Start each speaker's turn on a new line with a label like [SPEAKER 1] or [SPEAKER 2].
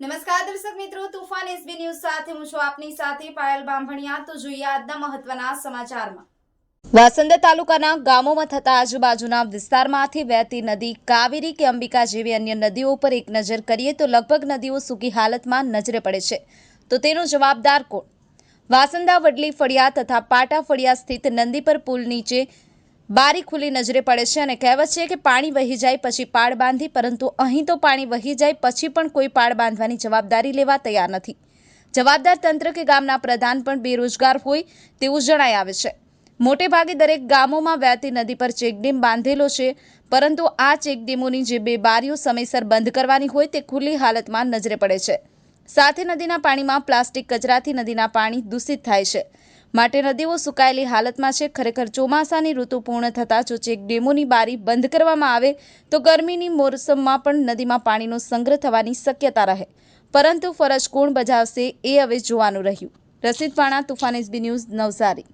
[SPEAKER 1] નમસ્કાર દર્શક મિત્રો, તુફાન એસબી ન્યૂઝ સાથે હું છું આપની સાથે પાયલ બાંભણિયા. તો જોઈએ આજના મહત્વના સમાચારમાં. વાસંદા તાલુકાના ગામોમાં થતા આજુબાજુના વિસ્તારમાંથી વહેતી નદી કાવેરી કે અંબિકા જેવી અન્ય નદીઓ પર એક નજર કરીએ તો લગભગ નદીઓ સૂકી હાલતમાં નજરે પડે છે. તો તેનો જવાબદાર કોણ? વાસંદા વડલી ફળિયા તથા પાટા ફળિયા સ્થિત નંદી પર પુલ નીચે બારી ખુલ્લી નજરે પડે છે અને કહેવત છે કે પાણી વહી જાય પછી પાળ બાંધી, પરંતુ અહીં તો પાણી વહી જાય પછી પણ કોઈ પાળ બાંધવાની જવાબદારી લેવા તૈયાર નથી. જવાબદાર તંત્ર કે ગામના પ્રધાન પણ બેરોજગાર હોય તેવું જણાય આવે છે. મોટે ભાગે દરેક ગામોમાં વહેતી નદી પર ચેકડેમ બાંધેલો છે, પરંતુ આ ચેકડેમોની જે બે બારીઓ સમયસર બંધ કરવાની હોય તે ખુલ્લી હાલતમાં નજરે પડે છે. સાથે નદીના પાણીમાં પ્લાસ્ટિક કચરાથી નદીના પાણી દૂષિત થાય છે. માટે નદીઓ સુકાયેલી હાલતમાં છે. ખરેખર ચોમાસાની ઋતુ પૂર્ણ થતાં જો ચેક ડેમોની બારી બંધ કરવામાં આવે તો ગરમીની મોસમમાં પણ નદીમાં પાણીનો સંગ્રહ થવાની શક્યતા રહે. પરંતુ ફરજ કોણ બજાવશે એ હવે જોવાનું રહ્યું. રસીદ પાણા તુફાન એસબી ન્યૂઝ નવસારી.